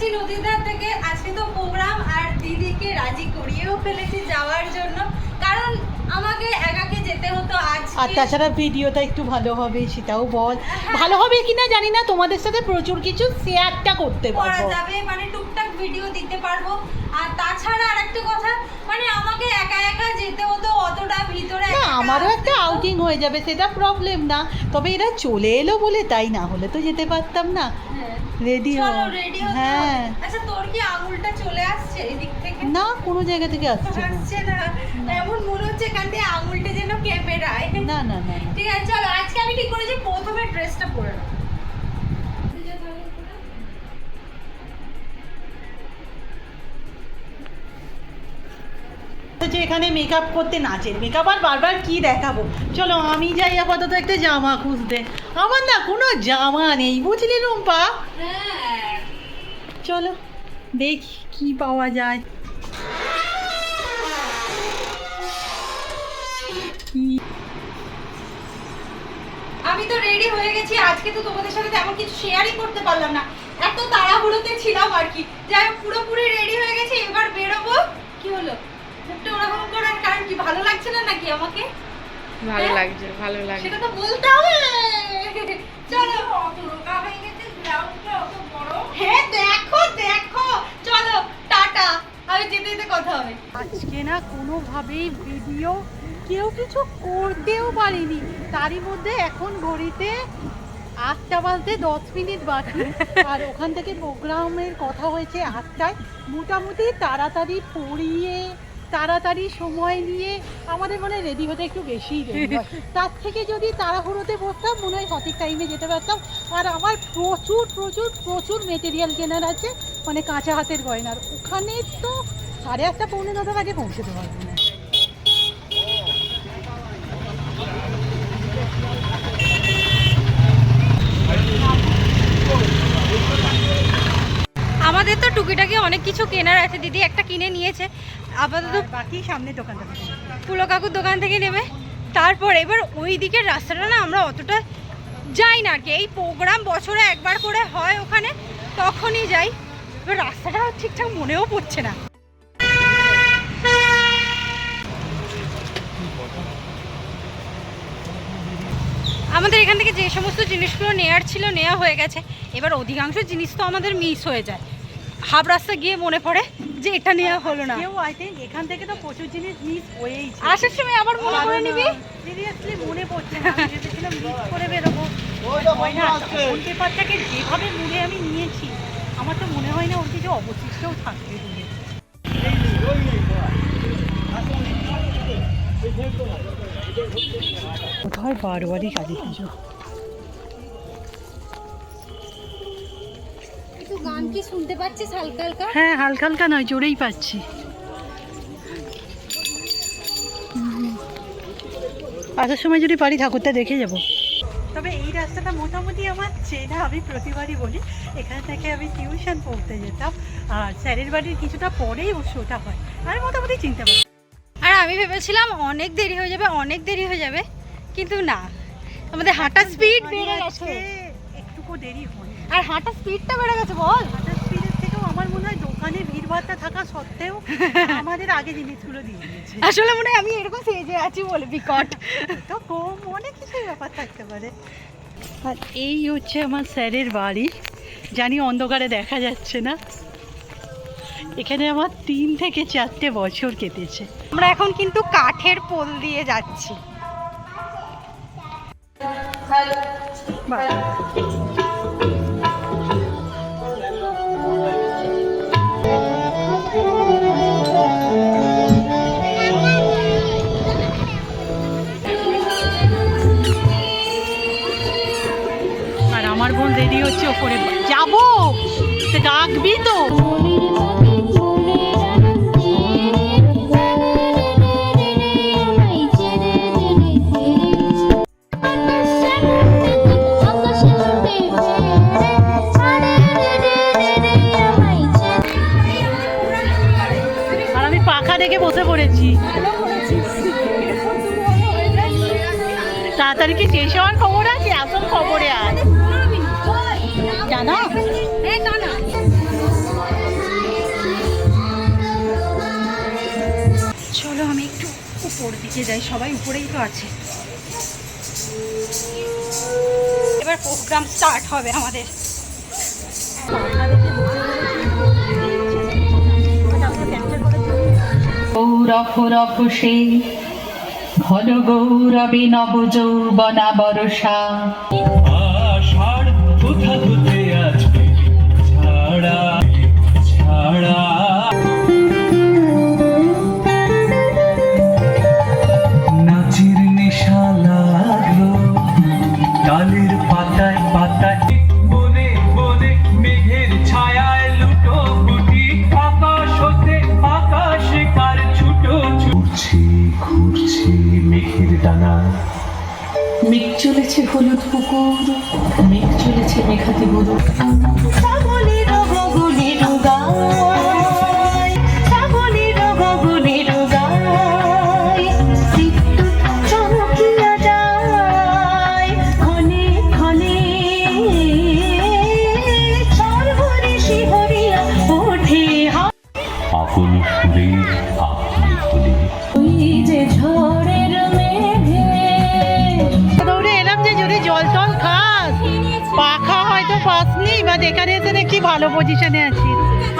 এসেছি নদীর ধার থেকে আজকে তো প্রোগ্রাম আর দিদিকে রাজি করিয়েও ফেলেছি যাওয়ার জন্য। কারণ আমাকে একাকে যেতে হতো আজ আর তাছাড়া ভিডিওটা একটু ভালো হবে সেটাও বল। ভালো হবে কিনা জানি না তোমাদের সাথে প্রচুর কিছু শেয়ারটা করতে করা পারব যাবে মানে টুকটাক ভিডিও দিতে পারব। আর তাছাড়া আরেকটা কথা মানে আমাকে একা একা যেতে হতো অতটা ভিতরে না আমারও একটা আউটিং হয়ে যাবে সেটা প্রবলেম না। তবে এরা চলে এলো বলে তাই না হলে তো যেতে পারতাম না। রেডি রেডি হ্যাঁ। আচ্ছা তোর কি আঙুলটা চলে আসছে এদিক থেকে? না কোনো জায়গা থেকে আসছে। আসছে না। এমন মনে হচ্ছে এখান থেকে আঙুলটা যেন কেঁপে রায় না না না। ঠিক আছে চলো আজকে আমি ঠিক করেছি প্রথমে ড্রেসটা পরে নেব হচ্ছে এখানে মেকআপ করতে নাচের মেকআপ আর বারবার কি দেখাবো? চলো আমি যাই আপাতত একটা জামা খুঁজতে। আমার না কোনো জামা নেই বুঝলি রুম্পা? হ্যাঁ। চলো দেখি কি পাওয়া যায়। আমি তো রেডি হয়ে গেছি আজকে তো তোমাদের সাথে তেমন কিছু শেয়ারই করতে পারলাম না। এত তাড়াহুড়োতে ছিলাম আর কি। যাই হোক পুরোপুরি রেডি হয়ে গেছি এবার বেরোবো। কি হলো? মুখটা ওরকম করার কারণ কি ভালো লাগছে না নাকি আমাকে? ভালো হ্যাঁ? লাগছে ভালো লাগছে। সেটা তো বলতে হবে। চলো। অত রোগা হয়ে গেছে ব্লাউজটা অত বড়। হ্যাঁ দেখো দেখো। চলো টাটা। আমি যেতে যেতে কথা হবে। আজকে না কোনোভাবেই ভিডিও কেউ কিছু করতেও পারিনি। তারই মধ্যে এখন ঘড়িতে আটটা বাজতে দশ মিনিট বাকি। আর ওখান থেকে প্রোগ্রামের কথা হয়েছে আটটায়। মোটামুটি তাড়াতাড়ি পড়িয়ে তাড়াতাড়ি সময় নিয়ে আমাদের মনে হয় রেডি হতে একটু বেশি তার থেকে যদি তাড়াহুড়োতে পড়তাম মনে হয় সঠিক টাইমে যেতে পারতাম। আর আমার প্রচুর প্রচুর প্রচুর মেটেরিয়াল কেনার আছে মানে কাঁচা হাতের গয়নার। ওখানে তো সাড়ে আটটা পৌনে নটার আগে পৌঁছতে পারব না। আমাদের তো টুকিটাকি অনেক কিছু কেনার আছে। দিদি একটা কিনে নিয়েছে। আপাতত বাকি সামনে দোকানটা থেকে পুলো কাকুর দোকান থেকে নেবে। তারপর এবার ওই দিকের রাস্তাটা না আমরা অতটা যাই না আর কি। এই প্রোগ্রাম বছরে একবার করে হয় ওখানে তখনই যাই। এবার রাস্তাটা ঠিকঠাক মনেও পড়ছে না। আমাদের এখান থেকে যে সমস্ত জিনিসগুলো নেওয়ার ছিল নেওয়া হয়ে গেছে। এবার অধিকাংশ জিনিস তো আমাদের মিস হয়ে যায়। হাফ রাস্তা গিয়ে মনে পড়ে যে এটা নেওয়া হলো না। কেউ আই থিঙ্ক এখান থেকে তো প্রচুর জিনিস মিস হয়েই আসার সময় আবার মনে করে নিবি? সিরিয়াসলি মনে পড়ছে না। আমি ভেবেছিলাম মিস করে বেরোবো। হয় না পেপারটাকে যেভাবে মুড়ে আমি নিয়েছি আমার তো মনে হয় না ওর কিছু অবশিষ্টও থাকবে কোথায় বারোয়ারি কালী পুজো? গান কি শুনতে পাচ্ছিস হালকা হালকা হ্যাঁ হালকা হালকা নয় জোরেই পাচ্ছি। আসার সময় যদি পারি ঠাকুরটা দেখে যাব। তবে এই রাস্তাটা মোটামুটি আমার চেনা আমি প্রতিবারই বলি এখান থেকে আমি টিউশন পড়তে যেতাম আর স্যারের বাড়ির কিছুটা পরেই ও শোটা হয়। আমি মোটামুটি চিনতে পারি আর আমি ভেবেছিলাম অনেক দেরি হয়ে যাবে অনেক দেরি হয়ে যাবে কিন্তু না। আমাদের হাঁটার স্পিড বেড়ে গেছে। একটুকু দেরি হয় আর হাঁটার স্পিডটা বেড়ে গেছে বল। হাজার স্পিডের থেকেও আমার মনে হয় দোকানে ভিড়ভাড়টা থাকা সত্ত্বেও আমাদের আগে জিনিসগুলো দিয়ে দিয়েছে। আসলে মনে হয় আমি এরকম সেজে আছি বলে বিকট। তো কম অনেক কিছুই ব্যাপার থাকতে পারে। আর এই হচ্ছে আমার স্যারের বাড়ি। জানি অন্ধকারে দেখা যাচ্ছে না। এখানে আমার তিন থেকে চারটে বছর কেটেছে। আমরা এখন কিন্তু কাঠের পোল দিয়ে যাচ্ছি। হচ্ছে ওপরে। যাব? ডাকবি তো। দেখে বসে পড়েছি। তাড়াতাড়ি কি শেষ হওয়ার খবর আছে? আসল খবরে টানা হ্যাঁ, চলো আমি একটু উপর দিকে যাই সবাই উপরেই তো আছে। এবার প্রোগ্রাম স্টার্ট হবে আমাদের। ঘন গৌরবে নব যৌবনা বরসা মেঘ চলেছে হলুদ পুকুর মেঘ চলেছে মেঘাতে বুড়ো ছাগলের গগনের বা এখানে এসে দেখছি ভালো পজিশনে আছি।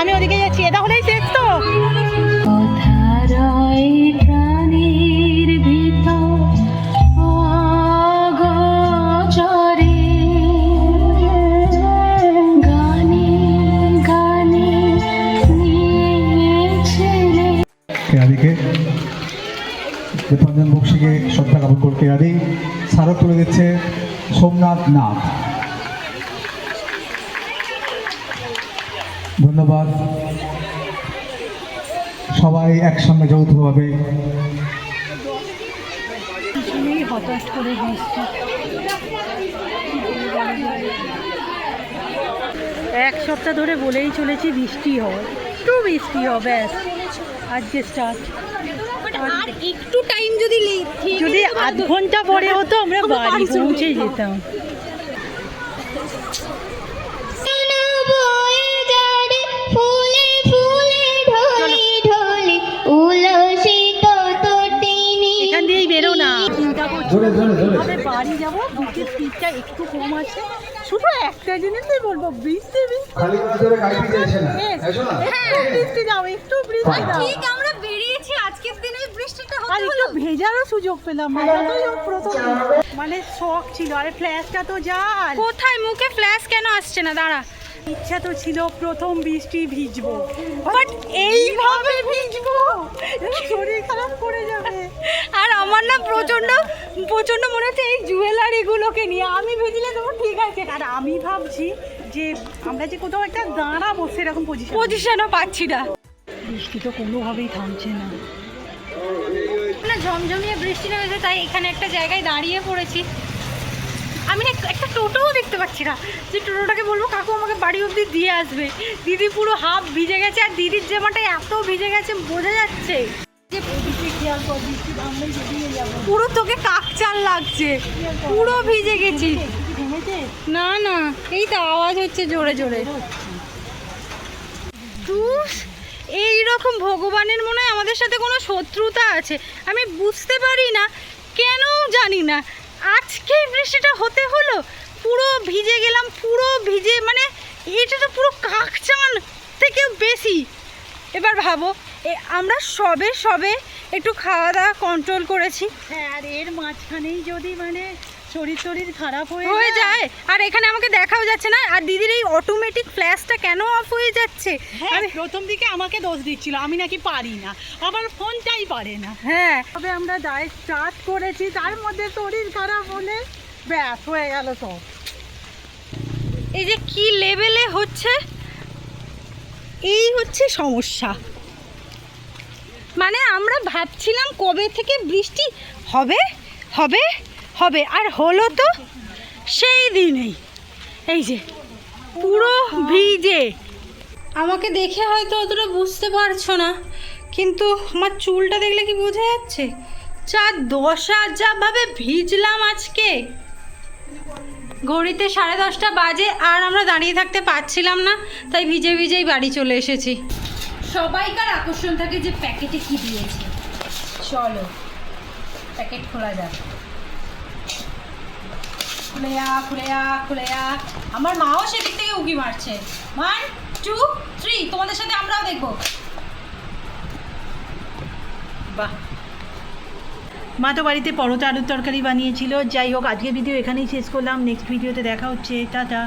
আমি ওদিকে যাচ্ছি। এটা হলেই শেষ তো। শ্রদ্ধা জ্ঞাপন করে কেরাদি স্মারক তুলে দিচ্ছে সোমনাথ নাথ ধন্যবাদ। সবাই একসঙ্গে যৌথভাবে হঠাৎ করে বৃষ্টি। এক সপ্তাহ ধরে বলেই চলেছি বৃষ্টি হয় একটু বৃষ্টি হবে। ব্যাস আজকে স্টার্ট আর একটু টাইম যদি যদি আধ ঘণ্টা পরে হতো আমরা বাড়ি পৌঁছে যেতাম। বাড়ি যাব বৃষ্টির স্পিডটা একটু কম আছে। শুধু একটা জিনিসই বলব বৃষ্টি একটু বৃষ্টি দাও একটু বৃষ্টি দাও। ঠিক আমরা বেরিয়েছি আজকের দিনে বৃষ্টিটা আর একটু ভেজারও সুযোগ পেলাম প্রথম। মানে শখ ছিল আরে ফ্ল্যাশটা তো জাল কোথায় মুখে ফ্ল্যাশ কেন আসছে না? দাঁড়া। ইচ্ছা তো ছিল প্রথম বৃষ্টি ভিজবো বাট এইভাবে ভিজবো। শরীর খারাপ করে যাবে। আর আমার না প্রচণ্ড প্রচণ্ড মনে হচ্ছে এই জুয়েলারিগুলোকে নিয়ে। আমি ভেজিলে তবু ঠিক আছে। আর আমি ভাবছি যে আমরা যে কোথাও একটা দাঁড়াবো সেরকম পজিশন পজিশনও পাচ্ছি না। বৃষ্টি তো কোনোভাবেই থামছে না। না ঝমঝমিয়ে বৃষ্টি নেমেছে তাই এখানে একটা জায়গায় দাঁড়িয়ে পড়েছি। আমি না একটা টোটোও দেখতে পাচ্ছি না। যে টোটোটাকে বলব কাকু আমাকে বাড়ি অবধি দিয়ে আসবে। দিদি পুরো হাফ ভিজে গেছে আর দিদির জামাটা এত ভিজে গেছে বোঝা যাচ্ছে। পুরো তোকে কাকচাল লাগছে। পুরো ভিজে গেছি। না না এই তো আওয়াজ হচ্ছে জোরে জোরে। তুস এই রকম ভগবানের মনে হয় আমাদের সাথে কোনো শত্রুতা আছে। আমি বুঝতে পারি না কেন জানি না। আজকে বৃষ্টিটা হতে হলো, পুরো ভিজে গেলাম, পুরো ভিজে মানে এটা তো পুরো কাকচান থেকেও বেশি। এবার ভাবো আমরা সবে সবে একটু খাওয়া দাওয়া কন্ট্রোল করেছি। হ্যাঁ আর এর মাঝখানেই যদি মানে শরীর টরীর খারাপ হয়ে হয়ে যায়। আর এখানে আমাকে দেখাও যাচ্ছে না। আর দিদির এই অটোমেটিক ফ্ল্যাশটা কেন অফ হয়ে যাচ্ছে? হ্যাঁ প্রথম দিকে আমাকে দোষ দিচ্ছিল। আমি নাকি পারি না। ফোনটাই পারে না। হ্যাঁ। তবে আমরা ডায়েট স্টার্ট করেছি। তার মধ্যে শরীর খারাপ হলে ব্যাস হয়ে গেল এই যে কি লেভেলে হচ্ছে? এই হচ্ছে সমস্যা। মানে আমরা ভাবছিলাম কবে থেকে বৃষ্টি হবে? হবে? হবে। আর হলো তো সেই দিনেই। এই যে, পুরো ভিজে। আমাকে দেখে হয়তো অতটা বুঝতে পারছ না, কিন্তু আমার চুলটা দেখলে কি বোঝা যাচ্ছে? যা দশা যা ভাবে ভিজলাম আজকে। ঘড়িতে সাড়ে দশটা বাজে আর আমরা দাঁড়িয়ে থাকতে পারছিলাম না, তাই ভিজে ভিজেই বাড়ি চলে এসেছি। সবাইকার আকর্ষণ থাকে যে প্যাকেটে কি দিয়েছে। চলো, প্যাকেট খোলা যাক। খুলে যা খুলে যা খুলে যা আমার মাও সেদিক থেকে উকি মারছে। ওয়ান টু থ্রি তোমাদের সাথে আমরাও দেখব। বাহ। মা তো বাড়িতে পরোটা, আলুর তরকারি বানিয়েছিল। যাই হোক আজকে ভিডিও এখানেই শেষ করলাম। নেক্সট ভিডিওতে দেখা হচ্ছে। টাটা